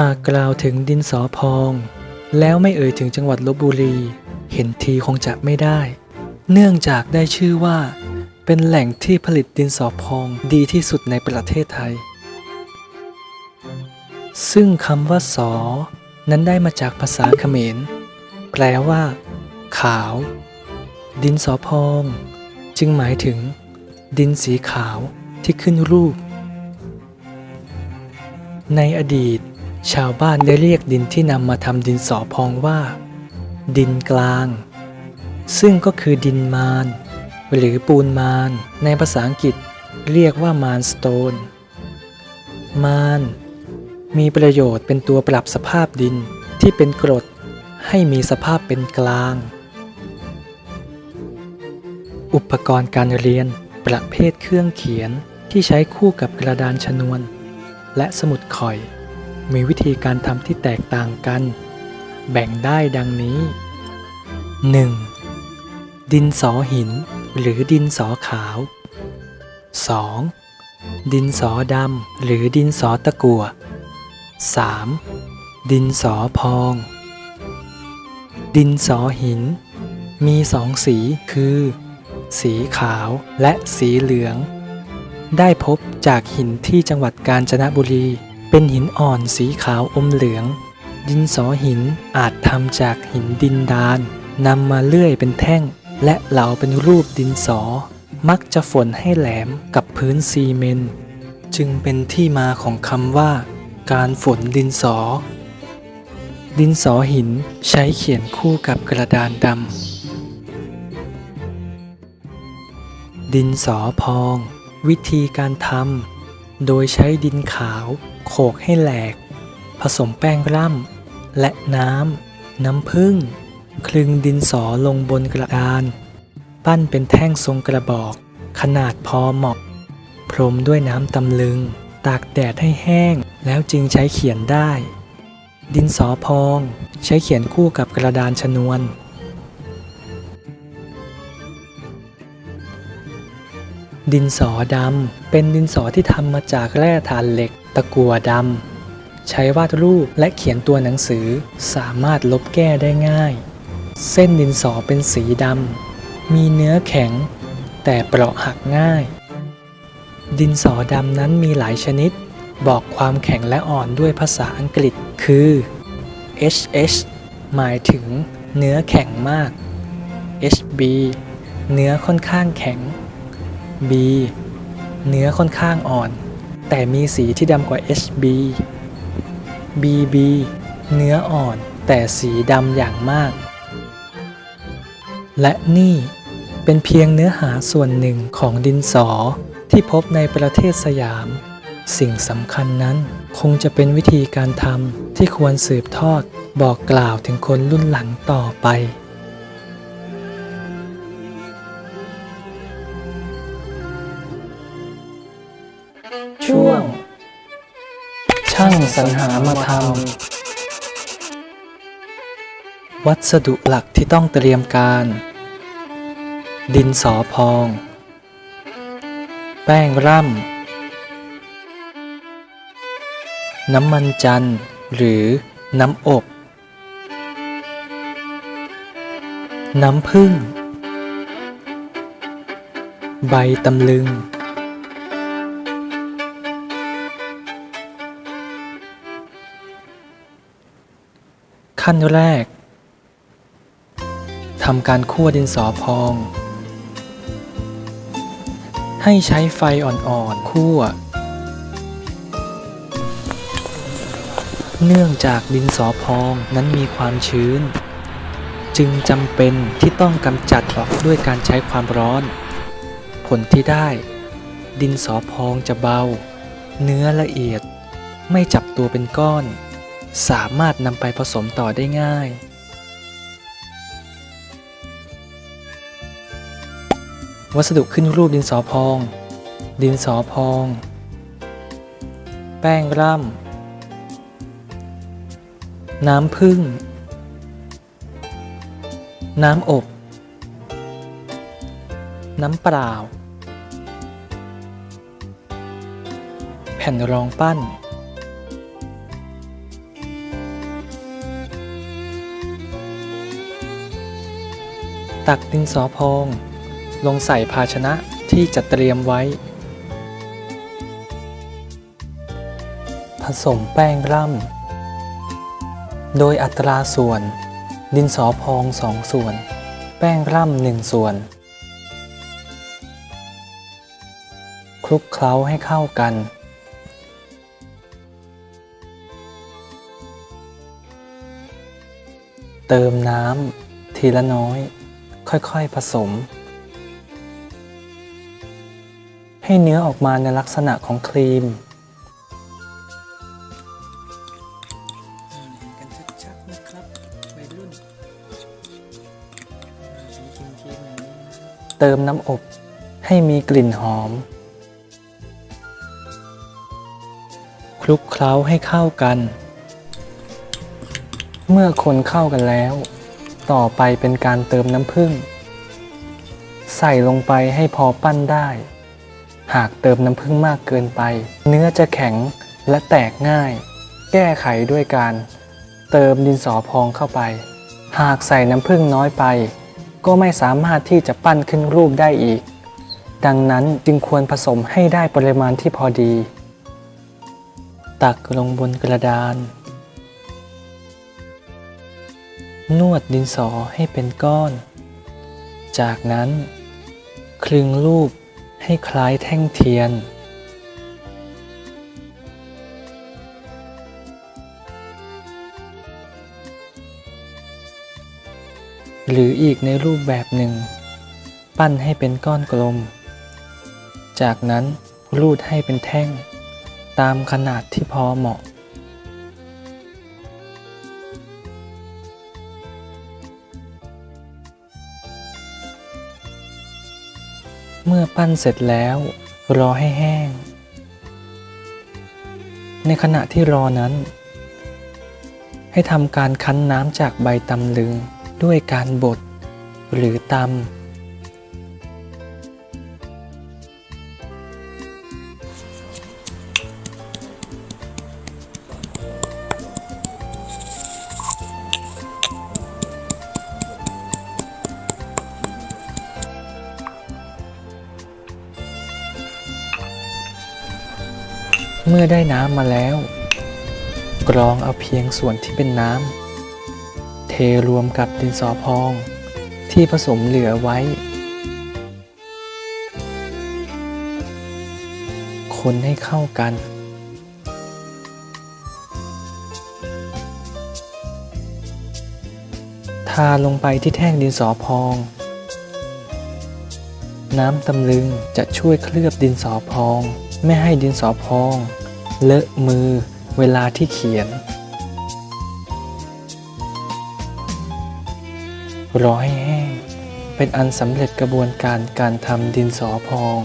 หากกล่าวถึงดินสอพอง แล้วไม่เอ่ยถึงจังหวัดลบบุรี เห็นทีคงจะไม่ได้ เนื่องจากได้ชื่อว่า เป็นแหล่งที่ผลิตดินสอพองดีที่สุดในประเทศไทย ซึ่งคำว่าสอ นั้นได้มาจากภาษาเขมร แปลว่า ขาว ดินสอพอง จึงหมายถึง ดินสีขาวที่ขึ้นรูป ในอดีต ชาวบ้านได้เรียกดินที่นำมาทำดินสอพองว่า ดินกลาง ซึ่งก็คือดินมานหรือปูนมานในภาษาอังกฤษเรียกว่ามานสโตน มานมีประโยชน์เป็นตัวปรับสภาพดินที่เป็นกรดให้มีสภาพเป็นกลาง อุปกรณ์การเรียนประเภทเครื่องเขียนที่ใช้คู่กับกระดานชนวน และสมุดข่อย มีวิธีการทำที่แตกต่างกัน แบ่งได้ดังนี้ 1. ดินสอหิน หรือดินสอขาว 2. ดินสอดำหรือดินสอตะกั่ว 3. ดินสอพอง ดินสอหิน มีสองสีคือ สีขาวและสีเหลือง ได้พบจากหินที่จังหวัดกาญจนบุรี เป็นหินอ่อนสีขาวอมเหลือง ดินสอหินอาจทำจากหินดินดานนำมาเลื่อยเป็นแท่ง และเหลาเป็นรูปดินสอ มักจะฝนให้แหลมกับพื้นซีเมนจึงเป็นที่มาของคำว่า การฝนดินสอ ดินสอหินใช้เขียนคู่กับกระดานดำดินสอพอง วิธีการทำ โดยใช้ดินขาวโขกให้แหลก ผสมแป้งร่ำและน้ำ น้ำผึ้งคลึงดินสอลงบนกระดาน ปั้นเป็นแท่งทรงกระบอก ขนาดพอเหมาะ พรมด้วยน้ำตำลึง ตากแดดให้แห้งแล้วจึงใช้เขียนได้ ดินสอพอง ใช้เขียนคู่กับกระดานชนวน ดินสอดำ เป็นดินสอที่ทำมาจากแร่ถ่านเหล็ก ตะกั่วดำ ใช้วาดรูปและเขียนตัวหนังสือ สามารถลบแก้ได้ง่าย เส้นดินสอเป็นสีดำ มีเนื้อแข็ง แต่เปราะหักง่าย ดินสอดำนั้นมีหลายชนิด บอกความแข็งและอ่อนด้วยภาษาอังกฤษ คือ HH หมายถึงเนื้อแข็งมาก HB เนื้อค่อนข้างแข็ง B เนื้อค่อนข้างอ่อน แต่มีสีที่ดำกว่า HB BB เนื้ออ่อน แต่สีดำอย่างมาก และนี่เป็นเพียงเนื้อหาส่วนหนึ่งของดินสอที่พบในประเทศสยาม สิ่งสำคัญนั้นคงจะเป็นวิธีการทำที่ควรสืบทอดบอกกล่าวถึงคนรุ่นหลังต่อไป ช่วง ช่างสรรหามาทำวัสดุหลักที่ต้องเตรียมการ ดินสอพอง แป้งร่ำ น้ำมันจันทร์หรือน้ำอบ น้ำผึ้งใบตำลึง ขั้นแรกทำการคั่วดินสอพอง ให้ใช้ไฟอ่อนๆคั่ว เนื่องจากดินสอพองนั้นมีความชื้น จึงจำเป็นที่ต้องกำจัดออกด้วยการใช้ความร้อน ผลที่ได้ ดินสอพองจะเบา เนื้อละเอียด ไม่จับตัวเป็นก้อน สามารถนำไปผสมต่อได้ง่าย วัสดุขึ้นรูปดินสอพอง ดินสอพอง แป้งร่ำ น้ำผึ้ง น้ำอบ น้ำเปล่า แผ่นรองปั้น ตักดินสอพอง ลงใส่ภาชนะที่จะเตรียมไว้ ผสมแป้งร่ำ โดยอัตราส่วน ดินสอพอง2ส่วน แป้งร่ำ1ส่วน คลุกเคล้าให้เข้ากันเติมน้ำทีละน้อย ค่อยๆผสม ให้เนื้อออกมาในลักษณะของครีมเห็นกันชัดๆนะครับวัยรุ่นเติมน้ำอบให้มีกลิ่นหอม คลุกเคล้าให้เข้ากัน เมื่อคนเข้ากันแล้ว ต่อไปเป็นการเติมน้ำผึ้งใส่ลงไปให้พอปั้นได้ หากเติมน้ำผึ้งมากเกินไป เนื้อจะแข็งและแตกง่าย แก้ไขด้วยการ เติมดินสอพองเข้าไป หากใส่น้ำผึ้งน้อยไป ก็ไม่สามารถที่จะปั้นขึ้นรูปได้อีก ดังนั้นจึงควรผสมให้ได้ปริมาณที่พอดี ตักลงบนกระดาน นวดดินสอให้เป็นก้อน จากนั้น คลึงรูปให้คล้ายแท่งเทียน หรืออีกในรูปแบบหนึ่ง ปั้นให้เป็นก้อนกลม จากนั้นรูดให้เป็นแท่ง ตามขนาดที่พอเหมาะ เมื่อปั้นเสร็จแล้ว รอให้แห้ง ในขณะที่รอนั้น ให้ทำการคั้นน้ำจากใบตำลึงด้วยการบดหรือตำ เมื่อได้น้ำมาแล้ว กรองเอาเพียงส่วนที่เป็นน้ำ เทรวมกับดินสอพอง ที่ผสมเหลือไว้ คนให้เข้ากัน ทาลงไปที่แท่งดินสอพอง น้ำตำลึงจะช่วยเคลือบดินสอพองไม่ให้ดินสอพอง เลอะมือเวลาที่เขียนรอให้แห้งเป็นอันสำเร็จกระบวนการการทำดินสอพอง